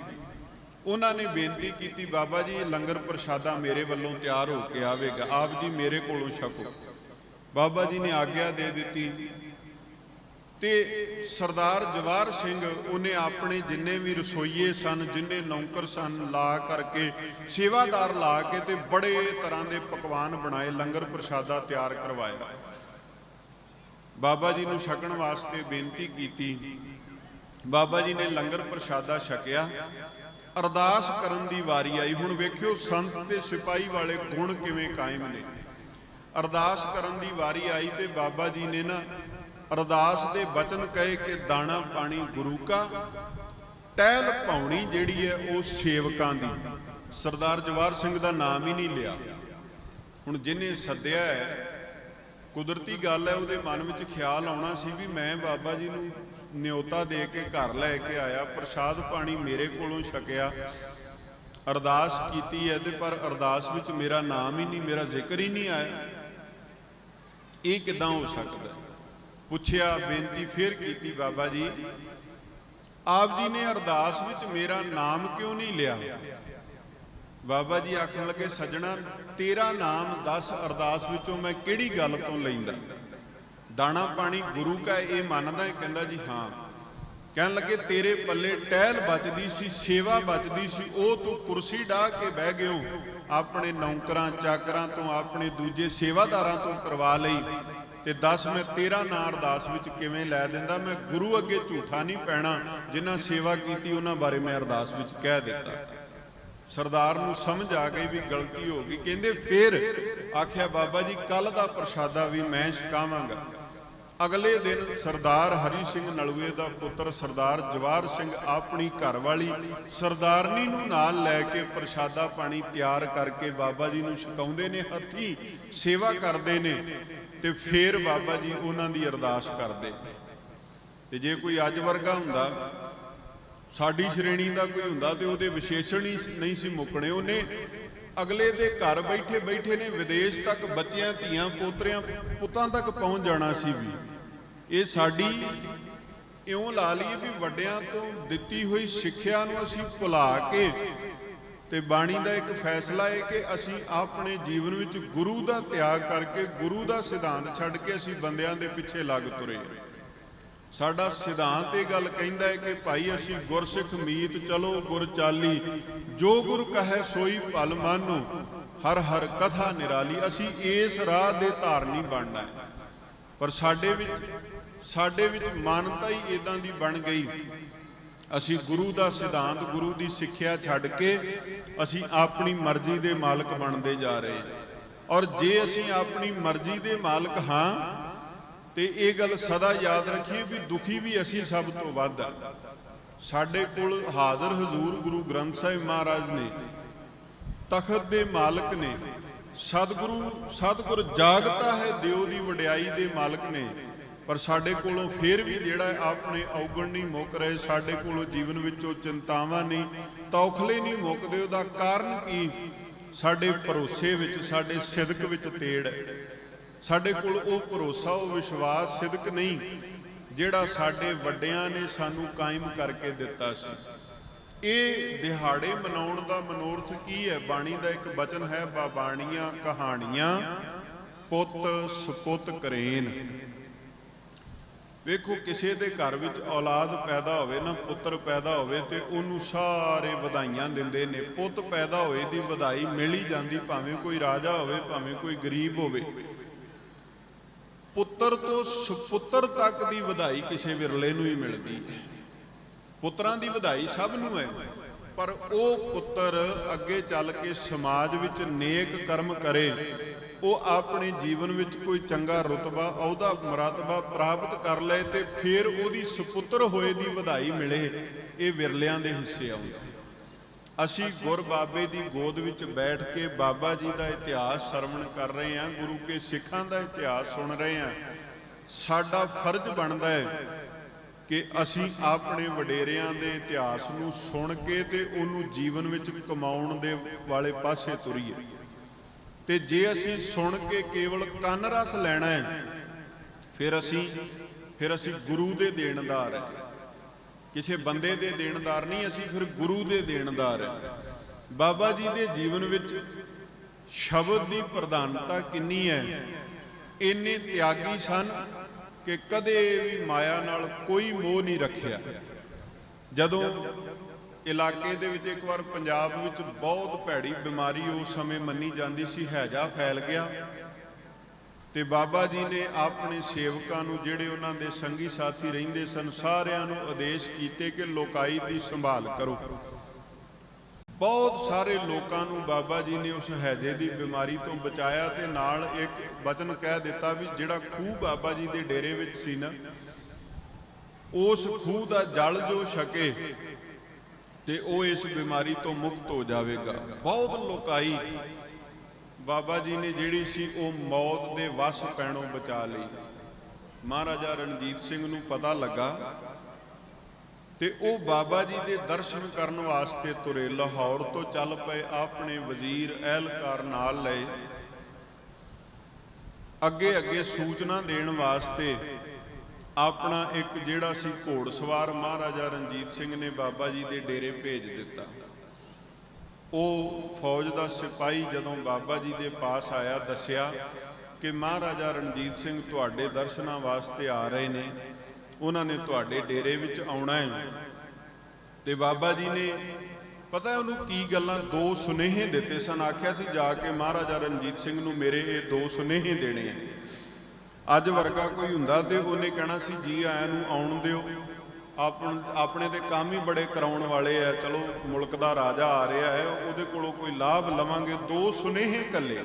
ਉਹਨਾਂ ਨੇ ਬੇਨਤੀ ਕੀਤੀ, ਬਾਬਾ ਜੀ ਲੰਗਰ ਪ੍ਰਸ਼ਾਦਾ ਮੇਰੇ ਵੱਲੋਂ ਤਿਆਰ ਹੋ ਕੇ ਆਵੇਗਾ। ਆਪ ਜੀ ਮੇਰੇ ਕੋਲੋਂ ਛਕੋ। ਬਾਬਾ ਜੀ ਨੇ ਆਗਿਆ ਦੇ ਦਿੱਤੀ। ਤੇ ਸਰਦਾਰ ਜਵਾਰ ਸਿੰਘ, ਉਹਨੇ ਆਪਣੇ ਜਿੰਨੇ ਵੀ ਰਸੋਈਏ ਸਨ, ਜਿੰਨੇ ਨੌਕਰ ਸਨ, ਲਾ ਕਰਕੇ, ਸੇਵਾਦਾਰ ਲਾ ਕੇ ਤੇ ਬੜੇ ਤਰ੍ਹਾਂ ਦੇ ਪਕਵਾਨ ਬਣਾਏ, ਲੰਗਰ ਪ੍ਰਸ਼ਾਦਾ ਤਿਆਰ ਕਰਵਾਇਆ। ਬਾਬਾ ਜੀ ਨੂੰ ਛਕਣ ਵਾਸਤੇ ਬੇਨਤੀ ਕੀਤੀ। ਬਾਬਾ ਜੀ ਨੇ ਲੰਗਰ ਪ੍ਰਸ਼ਾਦਾ ਛਕਿਆ। ਅਰਦਾਸ ਕਰਨ ਦੀ ਵਾਰੀ ਆਈ। ਹੁਣ ਵੇਖਿਓ ਸੰਤ ਤੇ ਸਿਪਾਹੀ ਵਾਲੇ ਗੁਣ ਕਿਵੇਂ ਕਾਇਮ ਨੇ। ਅਰਦਾਸ ਕਰਨ ਦੀ ਵਾਰੀ ਆਈ ਤੇ ਬਾਬਾ ਜੀ ਨੇ ਨਾ ਅਰਦਾਸ ਦੇ ਬਚਨ ਕਹੇ ਕਿ ਦਾਣਾ ਪਾਣੀ ਗੁਰੂ ਕਾ, ਟਹਿਲ ਪਾਉਣੀ ਜਿਹੜੀ ਹੈ ਉਹ ਸੇਵਕਾਂ ਦੀ। ਸਰਦਾਰ ਜਵਾਰ ਸਿੰਘ ਦਾ ਨਾਮ ਹੀ ਨਹੀਂ ਲਿਆ। ਹੁਣ ਜਿਹਨੇ ਸੱਦਿਆ ਹੈ, ਕੁਦਰਤੀ ਗੱਲ ਹੈ, ਉਹਦੇ ਮਨ ਵਿੱਚ ਖਿਆਲ ਆਉਣਾ ਸੀ ਵੀ ਮੈਂ ਬਾਬਾ ਜੀ ਨੂੰ ਨਿਉਤਾ ਦੇ ਕੇ ਘਰ ਲੈ ਕੇ ਆਇਆ, ਪ੍ਰਸ਼ਾਦ ਪਾਣੀ ਮੇਰੇ ਕੋਲੋਂ ਛਕਿਆ। ਅਰਦਾਸ ਕੀਤੀ ਹੈ ਤੇ ਪਰ ਅਰਦਾਸ ਵਿੱਚ ਮੇਰਾ ਨਾਮ ਹੀ ਨਹੀਂ, ਮੇਰਾ ਜ਼ਿਕਰ ਹੀ ਨਹੀਂ ਆਇਆ। ਇਹ ਕਿਦਾਂ ਹੋ ਸਕਦਾ? ਪੁੱਛਿਆ, ਬੇਨਤੀ ਫਿਰ ਕੀਤੀ ਬਾਬਾ ਜੀ। ਆਪ ਜੀ ਨੇ ਅਰਦਾਸ ਵਿੱਚ ਮੇਰਾ ਨਾਮ ਕਿਉਂ ਨਹੀਂ ਲਿਆ? ਬਾਬਾ ਜੀ ਆਖਣ ਲੱਗੇ, ਸੱਜਣਾ, ਤੇਰਾ ਨਾਮ 10 ਅਰਦਾਸ ਵਿੱਚੋਂ ਮੈਂ ਕਿਹੜੀ ਗੱਲ ਤੋਂ ਲੈਂਦਾ? ਦਾਣਾ ਪਾਣੀ ਗੁਰੂ ਕਾ ਇਹ ਮੰਨਦਾ ਹੈ, ਕਹਿੰਦਾ ਜੀ ਹਾਂ। ਕਹਿਣ ਲੱਗੇ, ਤੇਰੇ ਪੱਲੇ ਟਹਿਲ ਬਚਦੀ ਸੀ, ਸੇਵਾ ਬਚਦੀ ਸੀ, ਉਹ ਤੂੰ ਕੁਰਸੀ ਢਾ ਕੇ ਬਹਿ ਗਿਓ। ਆਪਣੇ ਨੌਕਰਾਂ, ਚਾਕਰਾਂ ਤੋਂ, ਆਪਣੇ ਦੂਜੇ ਸੇਵਾਦਾਰਾਂ ਤੋਂ ਕਰਵਾ ਲਈ। ਤੇ 10 ਮੈਂ ਤੇਰਾ ਨਾਂ ਅਰਦਾਸ ਵਿੱਚ ਕਿਵੇਂ ਲੈ ਦਿੰਦਾ? ਮੈਂ ਗੁਰੂ ਅੱਗੇ ਝੂਠਾ ਨਹੀਂ ਪੈਣਾ। ਜਿਨ੍ਹਾਂ ਸੇਵਾ ਕੀਤੀ, ਉਹਨਾਂ ਬਾਰੇ ਮੈਂ ਅਰਦਾਸ ਵਿੱਚ ਕਹਿ ਦਿੱਤਾ। ਸਰਦਾਰ ਨੂੰ ਸਮਝ ਆ ਗਈ ਵੀ ਗਲਤੀ ਹੋ ਗਈ। ਕਹਿੰਦੇ, ਫੇਰ ਆਖਿਆ, ਬਾਬਾ ਜੀ ਕੱਲ ਦਾ ਪ੍ਰਸ਼ਾਦਾ ਵੀ ਮੈਂ ਛਕਾਵਾਂਗਾ। ਅਗਲੇ ਦਿਨ ਸਰਦਾਰ ਹਰੀ ਸਿੰਘ ਨਲੂਏ ਦਾ ਪੁੱਤਰ ਸਰਦਾਰ ਜਵਾਰ ਸਿੰਘ ਆਪਣੀ ਘਰਵਾਲੀ ਸਰਦਾਰਨੀ ਨੂੰ ਨਾਲ ਲੈ ਕੇ ਪ੍ਰਸ਼ਾਦਾ ਪਾਣੀ ਤਿਆਰ ਕਰਕੇ ਬਾਬਾ ਜੀ ਨੂੰ ਛਕਾਉਂਦੇ ਨੇ, ਹੱਥੀ ਸੇਵਾ ਕਰਦੇ ਨੇ ਤੇ ਫੇਰ ਬਾਬਾ ਜੀ ਉਹਨਾਂ ਦੀ ਅਰਦਾਸ ਕਰਦੇ। ਤੇ ਜੇ ਕੋਈ ਅੱਜ ਵਰਗਾ ਹੁੰਦਾ, ਸਾਡੀ ਸ਼੍ਰੇਣੀ ਦਾ ਕੋਈ ਹੁੰਦਾ ਤੇ ਉਹਦੇ ਵਿਸ਼ੇਸ਼ਣ ਹੀ ਨਹੀਂ ਸੀ ਮੁੱਕਣੇ ਉਹਨੇ। ਅਗਲੇ ਦੇ ਘਰ ਬੈਠੇ ਬੈਠੇ ਨੇ, ਵਿਦੇਸ਼ ਤੱਕ ਬੱਚਿਆਂ, ਧੀਆਂ, ਪੋਤਰਿਆਂ, ਪੁੱਤਾਂ ਤੱਕ ਪਹੁੰਚ ਜਾਣਾ ਸੀ ਵੀ। ਇਹ ਸਾਡੀ ਇਉਂ ਲਾ ਲਈਏ ਵੀ ਵੱਡਿਆਂ ਤੋਂ ਦਿੱਤੀ ਹੋਈ ਸਿੱਖਿਆ ਨੂੰ ਅਸੀਂ ਭੁਲਾ ਕੇ ਤੇ ਬਾਣੀ ਦਾ ਇੱਕ ਫੈਸਲਾ ਹੈ ਕਿ ਅਸੀਂ ਆਪਣੇ ਜੀਵਨ ਵਿੱਚ ਗੁਰੂ ਦਾ ਤਿਆਗ ਕਰਕੇ, ਗੁਰੂ ਦਾ ਸਿਧਾਂਤ ਛੱਡ ਕੇ ਅਸੀਂ ਬੰਦਿਆਂ ਦੇ ਪਿੱਛੇ ਲੱਗ ਤੁਰੇ ਸਾਡਾ ਸਿਧਾਂਤ ਇਹ ਗੱਲ ਕਹਿੰਦਾ ਹੈ ਕਿ ਭਾਈ ਅਸੀਂ ਗੁਰਸਿੱਖ ਮੀਤ ਚਲੋ, ਗੁਰ ਚਾਲੀ, ਜੋ ਗੁਰ ਕਹੈ ਸੋਈ ਭਲ ਮਾਨੋ, ਹਰ ਹਰ ਕਥਾ ਨਿਰਾਲੀ, ਅਸੀਂ ਇਸ ਰਾਹ ਦੇ ਧਾਰਨੀ ਬਣਨਾ ਹੈ। ਪਰ ਸਾਡੇ ਵਿੱਚ ਸਾਡੇ ਵਿੱਚ ਮਾਨਤਾ ਹੀ ਇਦਾਂ ਦੀ ਬਣ ਗਈ। ਅਸੀਂ ਗੁਰੂ ਦਾ ਸਿਧਾਂਤ, ਗੁਰੂ ਦੀ ਸਿੱਖਿਆ ਛੱਡ ਕੇ ਅਸੀਂ ਆਪਣੀ ਮਰਜ਼ੀ ਦੇ ਮਾਲਕ ਬਣਦੇ ਜਾ ਰਹੇ ਹਾਂ। ਔਰ ਜੇ ਅਸੀਂ ਆਪਣੀ ਮਰਜ਼ੀ ਦੇ ਮਾਲਕ ਹਾਂ, ਤੇ ਇਹ ਗੱਲ ਸਦਾ ਯਾਦ ਰੱਖੀਏ ਵੀ ਦੁਖੀ ਵੀ ਅਸੀਂ ਸਭ ਤੋਂ ਵੱਧ ਆ। ਸਾਡੇ ਕੋਲ ਹਾਜ਼ਰ ਹਜ਼ੂਰ ਗੁਰੂ ਗ੍ਰੰਥ ਸਾਹਿਬ ਮਹਾਰਾਜ ਨੇ, ਤਖਤ ਦੇ ਮਾਲਕ ਨੇ ਸਤਿਗੁਰੂ, ਸਤਿਗੁਰ ਜਾਗਤਾ ਹੈ ਦਿਓ ਦੀ ਵਡਿਆਈ ਦੇ ਮਾਲਕ ਨੇ। ਪਰ ਸਾਡੇ ਕੋਲੋਂ ਫੇਰ ਵੀ ਜਿਹੜਾ ਆਪਣੇ ਔਗਣ ਨਹੀਂ ਮੁੱਕ ਰਹੇ, ਸਾਡੇ ਕੋਲੋਂ ਜੀਵਨ ਵਿੱਚੋਂ ਚਿੰਤਾਵਾਂ ਨਹੀਂ, ਤੌਖਲੇ ਨਹੀਂ ਮੁੱਕਦੇ, ਉਹਦਾ ਕਾਰਨ ਕੀ? ਸਾਡੇ ਭਰੋਸੇ ਵਿੱਚ, ਸਾਡੇ ਸਿਦਕ ਵਿੱਚ ਤੇੜ ਹੈ। ਸਾਡੇ ਕੋਲ ਉਹ ਭਰੋਸਾ, ਉਹ ਵਿਸ਼ਵਾਸ, ਸਿਦਕ ਨਹੀਂ, ਜਿਹੜਾ ਸਾਡੇ ਵੱਡਿਆਂ ਨੇ ਸਾਨੂੰ ਕਾਇਮ ਕਰਕੇ ਦਿੱਤਾ ਸੀ। ਇਹ ਦਿਹਾੜੇ ਮਨਾਉਣ ਦਾ ਮਨੋਰਥ ਕੀ ਹੈ? ਬਾਣੀ ਦਾ ਇੱਕ ਬਚਨ ਹੈ ਬਾਬਾਣੀਆਂ ਕਹਾਣੀਆਂ ਪੁੱਤ ਸੁਪੁੱਤ ਕਰੇਨ। ਵੇਖੋ, ਕਿਸੇ ਦੇ ਘਰ ਵਿੱਚ ਔਲਾਦ ਪੈਦਾ ਹੋਵੇ ਨਾ, ਪੁੱਤਰ ਪੈਦਾ ਹੋਵੇ ਤੇ ਉਹਨੂੰ ਸਾਰੇ ਵਧਾਈਆਂ ਦਿੰਦੇ ਨੇ। ਪੁੱਤ ਪੈਦਾ ਹੋਏ ਦੀ ਵਧਾਈ ਮਿਲ ਹੀ ਜਾਂਦੀ, ਭਾਵੇਂ ਕੋਈ ਰਾਜਾ ਹੋਵੇ, ਭਾਵੇਂ ਕੋਈ ਗਰੀਬ ਹੋਵੇ। ਪੁੱਤਰ ਤੋਂ ਸੁਪੁੱਤਰ ਤੱਕ ਦੀ ਵਧਾਈ ਕਿਸੇ ਵਿਰਲੇ ਨੂੰ ਹੀ ਮਿਲਦੀ ਹੈ। ਪੁੱਤਰਾਂ ਦੀ ਵਧਾਈ ਸਭ ਨੂੰ ਹੈ। ਪਰ ਉਹ ਪੁੱਤਰ ਅੱਗੇ ਚੱਲ ਕੇ ਸਮਾਜ ਵਿੱਚ ਨੇਕ ਕਰਮ ਕਰੇ। ਉਹ ਆਪਣੇ ਜੀਵਨ ਵਿੱਚ ਕੋਈ ਚੰਗਾ ਰਤਬਾ, ਅਹੁਦਾ, ਮਰਤਬਾ ਪ੍ਰਾਪਤ ਕਰ ਲਏ ਤੇ ਫਿਰ ਉਹਦੀ ਸੁਪੁੱਤਰ ਹੋਏ ਦੀ ਵਧਾਈ ਮਿਲੇ। ਇਹ ਵਿਰਲਿਆਂ ਦੇ ਹਿੱਸੇ ਆਉਂਦਾ। ਅਸੀਂ ਗੁਰ ਬਾਬੇ ਦੀ ਗੋਦ ਵਿੱਚ ਬੈਠ ਕੇ ਬਾਬਾ ਜੀ ਦਾ ਇਤਿਹਾਸ ਸਰਵਣ ਕਰ ਰਹੇ ਹਾਂ, ਗੁਰੂ ਕੇ ਸਿੱਖਾਂ ਦਾ ਇਤਿਹਾਸ ਸੁਣ ਰਹੇ ਹਾਂ। ਸਾਡਾ ਫਰਜ਼ ਬਣਦਾ ਹੈ ਕਿ ਅਸੀਂ ਆਪਣੇ ਵਡੇਰਿਆਂ ਦੇ ਇਤਿਹਾਸ ਨੂੰ ਸੁਣ ਕੇ ਤੇ ਉਹਨੂੰ ਜੀਵਨ ਵਿੱਚ ਕਮਾਉਣ ਦੇ ਵਾਲੇ ਪਾਸੇ ਤੁਰੀਏ। ਤੇ ਜੇ ਅਸੀਂ ਸੁਣ ਕੇ ਕੇਵਲ ਕੰਨ ਰਸ ਲੈਣਾ ਹੈ, ਫਿਰ ਅਸੀਂ ਫਿਰ ਅਸੀਂ ਗੁਰੂ ਦੇ ਦੇਣਦਾਰ ਹਾਂ। ਕਿਸੇ ਬੰਦੇ ਦੇ ਦੇਣਦਾਰ ਨਹੀਂ, ਅਸੀਂ ਫਿਰ ਗੁਰੂ ਦੇ ਦੇਣਦਾਰ ਹਾਂ। ਬਾਬਾ ਜੀ ਦੇ ਜੀਵਨ ਵਿੱਚ ਸ਼ਬਦ ਦੀ ਪ੍ਰਧਾਨਤਾ ਕਿੰਨੀ ਹੈ? ਇੰਨੇ ਤਿਆਗੀ ਸਨ ਕਿ ਕਦੇ ਵੀ ਮਾਇਆ ਨਾਲ ਕੋਈ ਮੋਹ ਨਹੀਂ ਰੱਖਿਆ। ਜਦੋਂ ਇਲਾਕੇ ਦੇ ਵਿੱਚ ਇੱਕ ਵਾਰ ਪੰਜਾਬ ਵਿੱਚ ਬਹੁਤ ਭੈੜੀ ਬਿਮਾਰੀ ਉਸ ਸਮੇਂ ਮੰਨੀ ਜਾਂਦੀ ਸੀ, ਹੈਜਾ ਫੈਲ ਗਿਆ ਤੇ ਬਾਬਾ ਜੀ ਨੇ ਆਪਣੇ ਸੇਵਕਾਂ ਨੂੰ ਜਿਹੜੇ ਉਹਨਾਂ ਦੇ ਸੰਗੀ ਸਾਥੀ ਰਹਿੰਦੇ ਸਨ, ਸਾਰਿਆਂ ਨੂੰ ਆਦੇਸ਼ ਕੀਤੇ ਕਿ ਲੋਕਾਈ ਦੀ ਸੰਭਾਲ ਕਰੋ। ਬਹੁਤ ਸਾਰੇ ਲੋਕਾਂ ਨੂੰ ਬਾਬਾ ਜੀ ਨੇ ਉਸ ਹੈਜੇ ਦੀ ਬਿਮਾਰੀ ਤੋਂ ਬਚਾਇਆ ਤੇ ਨਾਲ ਇੱਕ ਬਚਨ ਕਹਿ ਦਿੱਤਾ ਵੀ ਜਿਹੜਾ ਖੂਹ ਬਾਬਾ ਜੀ ਦੇ ਡੇਰੇ ਵਿੱਚ ਸੀ ਨਾ, ਉਸ ਖੂਹ ਦਾ ਜਲ ਜੋ ਛਕੇ ਤੇ ਉਹ ਇਸ ਬਿਮਾਰੀ ਤੋਂ ਮੁਕਤ ਹੋ ਜਾਵੇਗਾ। ਬਹੁਤ ਲੋਕਾਈ ਬਾਬਾ ਜੀ ਨੇ ਜਿਹੜੀ ਸੀ ਉਹ ਮੌਤ ਦੇ ਵਸ ਪੈਣੋਂ ਬਚਾ ਲਈ। ਮਹਾਰਾਜਾ ਰਣਜੀਤ ਸਿੰਘ ਨੂੰ ਪਤਾ ਲੱਗਾ ਤੇ ਉਹ ਬਾਬਾ ਜੀ ਦੇ ਦਰਸ਼ਨ ਕਰਨ ਵਾਸਤੇ ਤੁਰੇ। ਲਾਹੌਰ ਤੋਂ ਚੱਲ ਪਏ ਆਪਣੇ ਵਜ਼ੀਰ ਅਹਿਲਕਾਰ ਨਾਲ ਲਏ। ਅੱਗੇ ਅੱਗੇ ਸੂਚਨਾ ਦੇਣ ਵਾਸਤੇ ਆਪਣਾ ਇੱਕ ਜਿਹੜਾ ਸੀ ਘੋੜਸਵਾਰ ਮਹਾਰਾਜਾ ਰਣਜੀਤ ਸਿੰਘ ਨੇ ਬਾਬਾ ਜੀ ਦੇ ਡੇਰੇ ਭੇਜ ਦਿੱਤਾ। ਉਹ ਫੌਜ ਦਾ ਸਿਪਾਹੀ ਜਦੋਂ ਬਾਬਾ ਜੀ ਦੇ ਪਾਸ ਆਇਆ, ਦੱਸਿਆ ਕਿ ਮਹਾਰਾਜਾ ਰਣਜੀਤ ਸਿੰਘ ਤੁਹਾਡੇ ਦਰਸ਼ਨਾਂ ਵਾਸਤੇ ਆ ਰਹੇ ਨੇ। ਉਹਨਾਂ ਨੇ ਤੁਹਾਡੇ ਡੇਰੇ ਵਿੱਚ ਆਉਣਾ ਹੈ। ਤੇ ਬਾਬਾ ਜੀ ਨੇ ਪਤਾ ਉਹਨੂੰ ਕੀ ਗੱਲਾਂ ਦੋ ਸੁਨੇਹੇ ਦਿੱਤੇ ਸਨ। ਆਖਿਆ ਸੀ, ਜਾ ਕੇ ਮਹਾਰਾਜਾ ਰਣਜੀਤ ਸਿੰਘ ਨੂੰ ਮੇਰੇ ਇਹ ਦੋ ਸੁਨੇਹੇ ਦੇਣੇ ਆ ਅੱਜ ਵਰਗਾ ਕੋਈ ਹੁੰਦਾ ਤੇ ਉਹਨੇ ਕਹਿਣਾ ਸੀ, ਜੀ, ਆਇਆਂ ਨੂੰ ਆਉਣ ਦਿਓ। ਆਪਣ, ਆਪਣੇ ਤੇ ਕੰਮ ਹੀ ਬੜੇ ਕਰਾਉਣ ਵਾਲੇ ਆ। ਚਲੋ, ਮੁਲਕ ਦਾ ਰਾਜਾ ਆ ਰਿਹਾ ਹੈ। ਉਹਦੇ ਕੋਲੋਂ ਕੋਈ ਲਾਭ ਲਵਾਂਗੇ। ਦੋ ਸੁਨੇਹੇ ਕੱਲੇ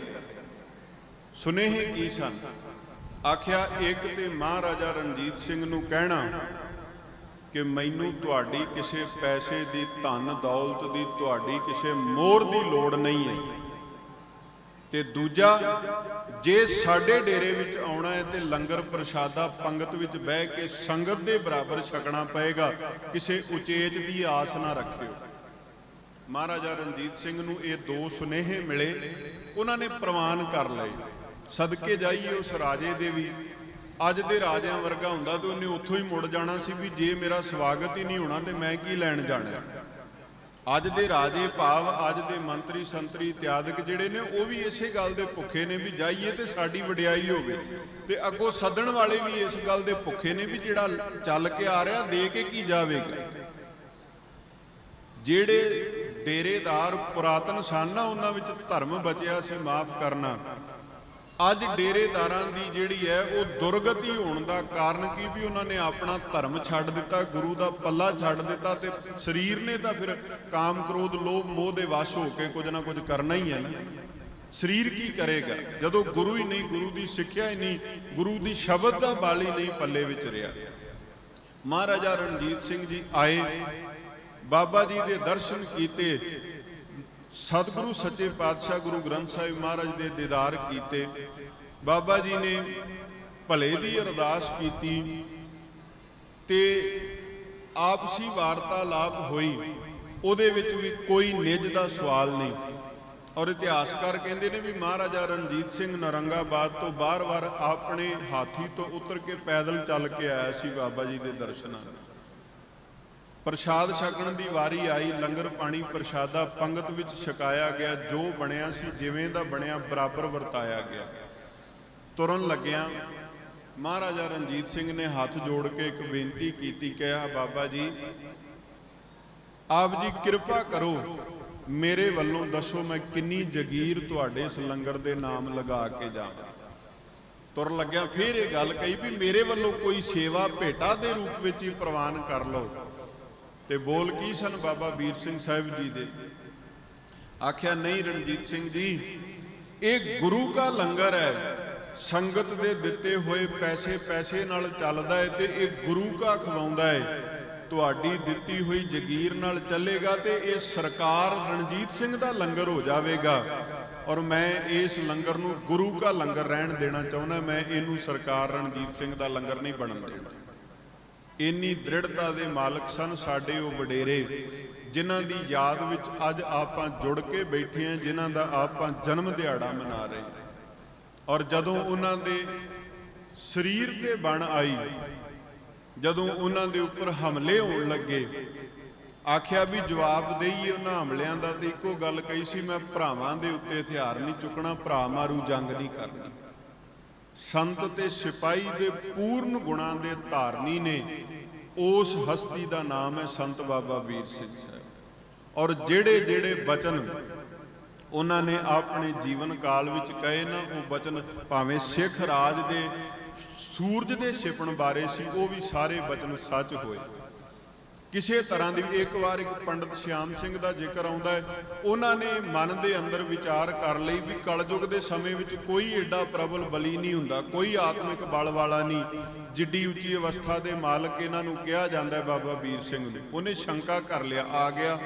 ਸੁਨੇਹੇ ਕੀ ਸਨ? ਆਖਿਆ ਇੱਕ ਤੇ ਮਹਾਰਾਜਾ ਰਣਜੀਤ ਸਿੰਘ ਨੂੰ ਕਹਿਣਾ ਕਿ ਮੈਨੂੰ ਤੁਹਾਡੀ ਕਿਸੇ ਪੈਸੇ ਦੀ ਧਨ ਦੌਲਤ ਦੀ, ਤੁਹਾਡੀ ਕਿਸੇ ਮੋਹਰ ਦੀ ਲੋੜ ਨਹੀਂ ਹੈ। ਤੇ ਦੂਜਾ, ਜੇ ਸਾਡੇ ਡੇਰੇ ਵਿੱਚ ਆਉਣਾ ਹੈ ਤੇ ਲੰਗਰ ਪ੍ਰਸ਼ਾਦਾ ਪੰਗਤ ਵਿੱਚ ਬਹਿ ਕੇ ਸੰਗਤ ਦੇ ਬਰਾਬਰ ਛਕਣਾ ਪਏਗਾ, ਕਿਸੇ ਉਚੇਚ ਦੀ ਆਸ ਨਾ ਰੱਖਿਓ। ਮਹਾਰਾਜਾ ਰਣਜੀਤ ਸਿੰਘ ਨੂੰ ਇਹ ਦੋ ਸੁਨੇਹੇ ਮਿਲੇ। ਉਹਨਾਂ ਨੇ ਪ੍ਰਵਾਨ ਕਰ ਲਏ। ਸਦਕੇ ਜਾਈਏ ਉਸ ਰਾਜੇ ਦੇ ਵੀ। ਅੱਜ ਦੇ ਰਾਜਿਆਂ ਵਰਗਾ ਹੁੰਦਾ ਤੇ ਉਹਨੇ ਉੱਥੋਂ ਹੀ ਮੁੜ ਜਾਣਾ ਸੀ ਵੀ ਜੇ ਮੇਰਾ ਸਵਾਗਤ ਹੀ ਨਹੀਂ ਹੋਣਾ ਤੇ ਮੈਂ ਕੀ ਲੈਣ ਜਾਣਾ। ਅੱਜ ਦੇ ਰਾਜੇ ਭਾਵ, ਅੱਜ ਦੇ ਮੰਤਰੀ, ਸੰਤਰੀ ਇਤਿਆਦਿਕ ਜਿਹੜੇ ਨੇ, ਉਹ ਵੀ ਇਸੇ ਗੱਲ ਦੇ ਭੁੱਖੇ ਨੇ ਵੀ ਜਾਈਏ ਤੇ ਸਾਡੀ ਵਡਿਆਈ ਹੋਵੇ। ਤੇ ਅੱਗੋਂ ਸੱਦਣ ਵਾਲੇ ਵੀ ਇਸ ਗੱਲ ਦੇ ਭੁੱਖੇ ਨੇ ਵੀ ਜਿਹੜਾ ਚੱਲ ਕੇ ਆ ਰਿਹਾ, ਦੇ ਕੇ ਕੀ ਜਾਵੇਗਾ। ਜਿਹੜੇ ਡੇਰੇਦਾਰ, ਪੁਰਾਤਨ ਸਨ ਨਾ, ਉਹਨਾਂ ਵਿੱਚ ਧਰਮ ਬਚਿਆ ਸੀ, ਮਾਫ ਕਰਨਾ। ਅੱਜ ਡੇਰੇਦਾਰਾਂ ਦੀ ਜਿਹੜੀ ਹੈ ਉਹ ਦੁਰਗਤੀ ਹੋਣ ਦਾ ਕਾਰਨ ਕੀ? ਵੀ ਉਹਨਾਂ ਨੇ ਆਪਣਾ ਧਰਮ ਛੱਡ ਦਿੱਤਾ, ਗੁਰੂ ਦਾ ਪੱਲਾ ਛੱਡ ਦਿੱਤਾ ਤੇ ਸਰੀਰ ਨੇ ਤਾਂ ਫਿਰ ਕਾਮ ਕ੍ਰੋਧ, ਲੋਭ, ਮੋਹ ਦੇ ਵਸ਼ ਹੋ ਕੇ ਕੁਝ ਨਾ ਕੁਝ ਕਰਨਾ ਹੀ ਹੈ ਨਾ। ਸਰੀਰ ਕੀ ਕਰੇਗਾ? ਜਦੋਂ ਗੁਰੂ ਹੀ ਨਹੀਂ, ਗੁਰੂ ਦੀ ਸਿੱਖਿਆ ਹੀ ਨਹੀਂ, ਗੁਰੂ ਦੀ ਸ਼ਬਦ ਦਾ ਬਾਲੀ ਨਹੀਂ ਪੱਲੇ ਵਿੱਚ ਰਿਹਾ। ਮਹਾਰਾਜਾ ਰਣਜੀਤ ਸਿੰਘ ਜੀ ਆਏ, ਬਾਬਾ ਜੀ ਦੇ ਦਰਸ਼ਨ ਕੀਤੇ ਸਤਿਗੁਰੂ ਸੱਚੇ ਪਾਤਸ਼ਾਹ ਗੁਰੂ ਗ੍ਰੰਥ ਸਾਹਿਬ ਮਹਾਰਾਜ ਦੇ ਦੀਦਾਰ ਕੀਤੇ। ਬਾਬਾ ਜੀ ਨੇ ਭਲੇ ਦੀ ਅਰਦਾਸ ਕੀਤੀ ਤੇ ਆਪਸੀ ਵਾਰਤਾਲਾਪ ਹੋਈ। ਉਹਦੇ ਵਿੱਚ ਵੀ ਕੋਈ ਨਿੱਜ ਦਾ ਸਵਾਲ ਨਹੀਂ। ਔਰ ਇਤਿਹਾਸਕਾਰ ਕਹਿੰਦੇ ਨੇ ਵੀ ਮਹਾਰਾਜਾ ਰਣਜੀਤ ਸਿੰਘ ਨਰੰਗਾਬਾਦ ਤੋਂ ਬਾਰ-ਬਾਰ ਆਪਣੇ ਹਾਥੀ ਤੋਂ ਉਤਰ ਕੇ ਪੈਦਲ ਚੱਲ ਕੇ ਆਇਆ ਸੀ ਬਾਬਾ ਜੀ ਦੇ ਦਰਸ਼ਨਾਂ ਲਈ ਪ੍ਰਸ਼ਾਦ ਛਕਣ ਦੀ ਵਾਰੀ ਆਈ, ਲੰਗਰ ਪਾਣੀ ਪ੍ਰਸ਼ਾਦਾ ਪੰਗਤ ਵਿੱਚ ਛਕਾਇਆ ਗਿਆ, ਜੋ ਬਣਿਆ ਸੀ ਜਿਵੇਂ ਦਾ ਬਣਿਆ, ਬਰਾਬਰ ਵਰਤਾਇਆ ਗਿਆ। ਤੁਰਨ ਲੱਗਿਆ, ਮਹਾਰਾਜਾ ਰਣਜੀਤ ਸਿੰਘ ਨੇ ਹੱਥ ਜੋੜ ਕੇ ਇੱਕ ਬੇਨਤੀ ਕੀਤੀ, ਕਿਹਾ, ਬਾਬਾ ਜੀ, ਆਪ ਜੀ ਕਿਰਪਾ ਕਰੋ, ਮੇਰੇ ਵੱਲੋਂ ਦੱਸੋ ਮੈਂ ਕਿੰਨੀ ਜਗੀਰ ਤੁਹਾਡੇ ਇਸ ਲੰਗਰ ਦੇ ਨਾਮ ਲਗਾ ਕੇ ਜਾਵਾਂ। ਤੁਰ ਲੱਗਿਆ, ਫਿਰ ਇਹ ਗੱਲ ਕਹੀ ਵੀ ਮੇਰੇ ਵੱਲੋਂ ਕੋਈ ਸੇਵਾ ਭੇਟਾ ਦੇ ਰੂਪ ਵਿੱਚ ਹੀ ਪ੍ਰਵਾਨ ਕਰ ਲਓ। ਤੇ ਬੋਲ ਕੀ ਸਨ ਬਾਬਾ ਵੀਰ ਸਿੰਘ ਸਾਹਿਬ ਜੀ ਦੇ? ਆਖਿਆ, ਨਹੀਂ ਰਣਜੀਤ ਸਿੰਘ ਜੀ, ਇਹ ਗੁਰੂ ਦਾ ਲੰਗਰ ਹੈ। ਸੰਗਤ ਦੇ ਦਿੱਤੇ ਹੋਏ ਪੈਸੇ ਪੈਸੇ ਨਾਲ ਚੱਲਦਾ ਹੈ ਤੇ ਇਹ ਗੁਰੂ ਕਾ ਖਵਾਉਂਦਾ ਹੈ। ਤੁਹਾਡੀ ਦਿੱਤੀ ਹੋਈ ਜਗੀਰ ਨਾਲ ਚੱਲੇਗਾ ਤੇ ਇਹ ਸਰਕਾਰ ਰਣਜੀਤ ਸਿੰਘ ਦਾ ਲੰਗਰ ਹੋ ਜਾਵੇਗਾ। ਔਰ ਮੈਂ ਇਸ ਲੰਗਰ ਨੂੰ ਗੁਰੂ ਕਾ ਲੰਗਰ ਰਹਿਣ ਦੇਣਾ ਚਾਹੁੰਦਾ। ਮੈਂ ਇਹਨੂੰ ਸਰਕਾਰ ਰਣਜੀਤ ਸਿੰਘ ਦਾ ਲੰਗਰ ਨਹੀਂ ਬਣਨ ਦੇਣਾ। ਇੰਨੀ ਦ੍ਰਿੜਤਾ ਦੇ ਮਾਲਕ ਸਨ ਸਾਡੇ ਉਹ ਵਡੇਰੇ, ਜਿਨ੍ਹਾਂ ਦੀ ਯਾਦ ਵਿੱਚ ਅੱਜ ਆਪਾਂ ਜੁੜ ਕੇ ਬੈਠੇ ਹਾਂ, ਜਿਨ੍ਹਾਂ ਦਾ ਆਪਾਂ ਜਨਮ ਦਿਹਾੜਾ ਮਨਾ ਰਹੇ ਔਰ ਜਦੋਂ ਉਹਨਾਂ ਦੇ ਸਰੀਰ ਤੇ ਬਣ ਆਈ, ਜਦੋਂ ਉਹਨਾਂ ਦੇ ਉੱਪਰ ਹਮਲੇ ਹੋਣ ਲੱਗੇ, ਆਖਿਆ ਵੀ ਜਵਾਬ ਦੇਈਏ ਉਹਨਾਂ ਹਮਲਿਆਂ ਦਾ ਤੇ ਇੱਕੋ ਗੱਲ ਕਹੀ ਸੀ, ਮੈਂ ਭਰਾਵਾਂ ਦੇ ਉੱਤੇ ਹਥਿਆਰ ਨਹੀਂ ਚੁੱਕਣਾ, ਭਰਾ ਮਾਰੂ, ਜੰਗ ਨਹੀਂ ਕਰਨੀ। ਸੰਤ ਤੇ ਸਿਪਾਹੀ ਦੇ ਪੂਰਨ ਗੁਣਾਂ ਦੇ ਧਾਰਨੀ ਨੇ, ਉਸ ਹਸਤੀ ਦਾ ਨਾਮ ਹੈ ਸੰਤ ਬਾਬਾ ਵੀਰ ਸਿੰਘ ਸਾਹਿਬ। ਔਰ ਜਿਹੜੇ ਜਿਹੜੇ ਬਚਨ ਉਹਨਾਂ ਨੇ ਆਪਣੇ ਜੀਵਨ ਕਾਲ ਵਿੱਚ ਕਹੇ ਨਾ, ਉਹ ਬਚਨ ਭਾਵੇਂ ਸਿੱਖ ਰਾਜ ਦੇ, ਸੂਰਜ ਦੇ ਛਿਪਣ ਬਾਰੇ ਸੀ, ਉਹ ਵੀ ਸਾਰੇ ਬਚਨ ਸੱਚ ਹੋਏ। ਕਿਸੇ ਤਰ੍ਹਾਂ ਦੀ ਇੱਕ ਵਾਰ ਇੱਕ ਪੰਡਤ ਸ਼ਿਆਮ ਸਿੰਘ ਦਾ ਜ਼ਿਕਰ ਆਉਂਦਾ ਹੈ, ਉਹਨਾਂ ਨੇ ਮਨ ਦੇ ਅੰਦਰ ਵਿਚਾਰ ਕਰ ਲਈ ਵੀ ਕਲਯੁਗ ਦੇ ਸਮੇਂ ਵਿੱਚ ਕੋਈ ਏਡਾ ਪ੍ਰਬਲ ਬਲੀ ਨਹੀਂ ਹੁੰਦਾ, ਕੋਈ ਆਤਮਿਕ ਬਲ ਵਾਲਾ ਨਹੀਂ। ਜਿੱਡੀ ਉੱਚੀ ਅਵਸਥਾ ਦੇ ਮਾਲਕ ਇਹਨਾਂ ਨੂੰ ਕਿਹਾ ਜਾਂਦਾ ਹੈ ਬਾਬਾ ਵੀਰ ਸਿੰਘ ਨੂੰ। ਉਹਨੇ ਸ਼ੰਕਾ ਕਰ ਲਿਆ, ਆ ਗਿਆ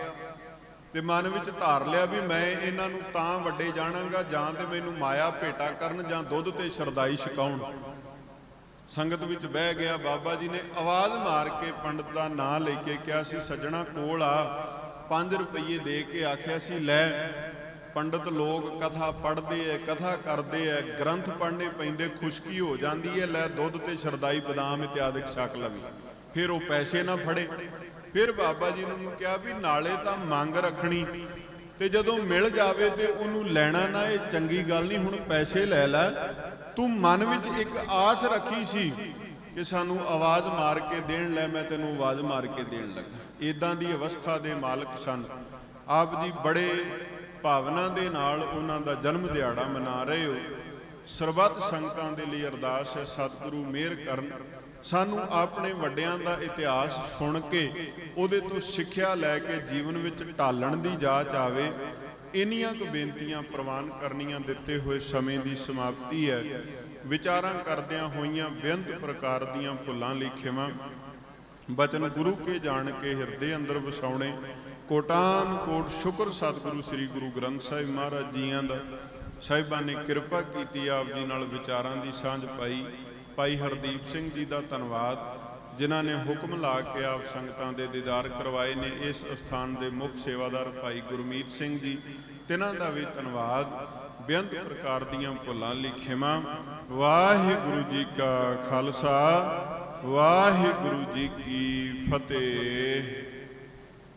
ਤੇ ਮਨ ਵਿੱਚ ਧਾਰ ਲਿਆ ਵੀ ਮੈਂ ਇਹਨਾਂ ਨੂੰ ਤਾਂ ਵੱਡੇ ਜਾਣਾਂਗਾ ਜਾਂ ਤੇ ਮੈਨੂੰ ਮਾਇਆ ਭੇਟਾ ਕਰਨ ਜਾਂ ਦੁੱਧ ਤੇ ਸ਼ਰਦਾਈ ਛਕਾਉਣ। ਸੰਗਤ ਵਿੱਚ ਬਹਿ ਗਿਆ, ਬਾਬਾ ਜੀ ਨੇ ਆਵਾਜ਼ ਮਾਰ ਕੇ ਪੰਡਤ ਦਾ ਨਾਂ ਲੈ ਕੇ ਕਿਹਾ ਸੀ, ਸੱਜਣਾ ਕੋਲ ਆ। 5 ਰੁਪਏ ਦੇ ਕੇ ਆਖਿਆ ਸੀ, ਲੈ। ਪੰਡਤ ਲੋਕ ਕਥਾ ਪੜ੍ਹਦੇ ਐ, ਕਥਾ ਕਰਦੇ ਐ, ਗ੍ਰੰਥ ਪੜ੍ਹਨੇ ਪੈਂਦੇ, ਖੁਸ਼ਕੀ ਹੋ ਜਾਂਦੀ ਐ, ਲੈ ਦੁੱਧ ਤੇ ਸ਼ਰਦਾਈ ਬਦਾਮ ਇਤਿਆਦਿਕ ਛਕ ਲਵੀ। ਫਿਰ ਉਹ ਪੈਸੇ ਨਾ ਫੜੇ। ਫਿਰ ਬਾਬਾ ਜੀ ਨੂੰ ਕਿਹਾ ਵੀ ਨਾਲੇ ਤਾਂ ਮੰਗ ਰੱਖਣੀ ਤੇ ਜਦੋਂ ਮਿਲ ਜਾਵੇ ਤੇ ਉਹਨੂੰ ਲੈਣਾ ਨਾ, ਇਹ ਚੰਗੀ ਗੱਲ ਨਹੀਂ, ਹੁਣ ਪੈਸੇ ਲੈ ਲੈ। ਤੂੰ ਮਨ ਵਿੱਚ ਇੱਕ ਆਸ ਰੱਖੀ ਸੀ ਕਿ ਸਾਨੂੰ ਆਵਾਜ਼ ਮਾਰ ਕੇ ਦੇਣ ਲੈ, ਮੈਂ ਤੈਨੂੰ ਆਵਾਜ਼ ਮਾਰ ਕੇ ਦੇਣ ਲੱਗਾ। ਇਦਾਂ ਦੀ ਅਵਸਥਾ ਦੇ ਮਾਲਕ ਸਨ। ਆਪ ਜੀ ਬੜੇ ਭਾਵਨਾ ਦੇ ਨਾਲ ਉਹਨਾਂ ਦਾ ਜਨਮ ਦਿਹਾੜਾ ਮਨਾ ਰਹੇ ਹੋ। ਸਰਬੱਤ ਸੰਗਤਾਂ ਦੇ ਲਈ ਅਰਦਾਸ ਹੈ, ਸਤਿਗੁਰੂ ਮਿਹਰ ਕਰਨ। ਸਾਨੂੰ ਆਪਣੇ ਵੱਡਿਆਂ ਦਾ ਇਤਿਹਾਸ ਸੁਣ ਕੇ, ਉਹਦੇ ਤੋਂ ਸਿੱਖਿਆ ਲੈ ਕੇ ਜੀਵਨ ਵਿੱਚ ਢਾਲਣ ਦੀ ਜਾਚ ਆਵੇ। ਇੰਨੀਆਂ ਕੁ ਬੇਨਤੀਆਂ ਪ੍ਰਵਾਨ ਕਰਨੀਆਂ ਦਿੱਤੇ ਹੋਏ ਸਮੇਂ ਦੀ ਸਮਾਪਤੀ ਹੈ। ਵਿਚਾਰਾਂ ਕਰਦਿਆਂ ਹੋਈਆਂ ਬੇਅੰਤ ਪ੍ਰਕਾਰ ਦੀਆਂ ਭੁੱਲਾਂ ਲਈ ਖਿਮਾ ਬਚਨ ਗੁਰੂ ਕੇ ਜਾਣ ਕੇ ਹਿਰਦੇ ਅੰਦਰ ਵਸਾਉਣੇ। ਕੋਟਾਨ ਕੋਟ ਸ਼ੁਕਰ ਸਤਿਗੁਰੂ ਸ੍ਰੀ ਗੁਰੂ ਗ੍ਰੰਥ ਸਾਹਿਬ ਮਹਾਰਾਜ ਜੀਆਂ ਦਾ। ਸਾਹਿਬਾਂ ਨੇ ਕਿਰਪਾ ਕੀਤੀ ਆਪ ਜੀ ਨਾਲ ਵਿਚਾਰਾਂ ਦੀ ਸਾਂਝ ਪਾਈ। ਭਾਈ ਹਰਦੀਪ ਸਿੰਘ ਜੀ ਦਾ ਧੰਨਵਾਦ। ਜਿਨ੍ਹਾਂ ਨੇ ਹੁਕਮ ਲਾ ਕੇ ਆਪ ਸੰਗਤਾਂ ਦੇ ਦੀਦਾਰ ਕਰਵਾਏ ਨੇ, ਇਸ ਅਸਥਾਨ ਦੇ ਮੁੱਖ ਸੇਵਾਦਾਰ ਭਾਈ ਗੁਰਮੀਤ ਸਿੰਘ ਜੀ। ਤਿਨਾਂ ਦਾ ਵੀ ਧੰਨਵਾਦ। ਬੇਅੰਤ ਪ੍ਰਕਾਰ ਦੀਆਂ ਭੁੱਲਾਂ ਲਈ ਖਿਮਾ ਵਾਹਿਗੁਰੂ ਜੀ ਕਾ ਖਾਲਸਾ, ਵਾਹਿਗੁਰੂ ਜੀ ਕੀ ਫਤਿਹ।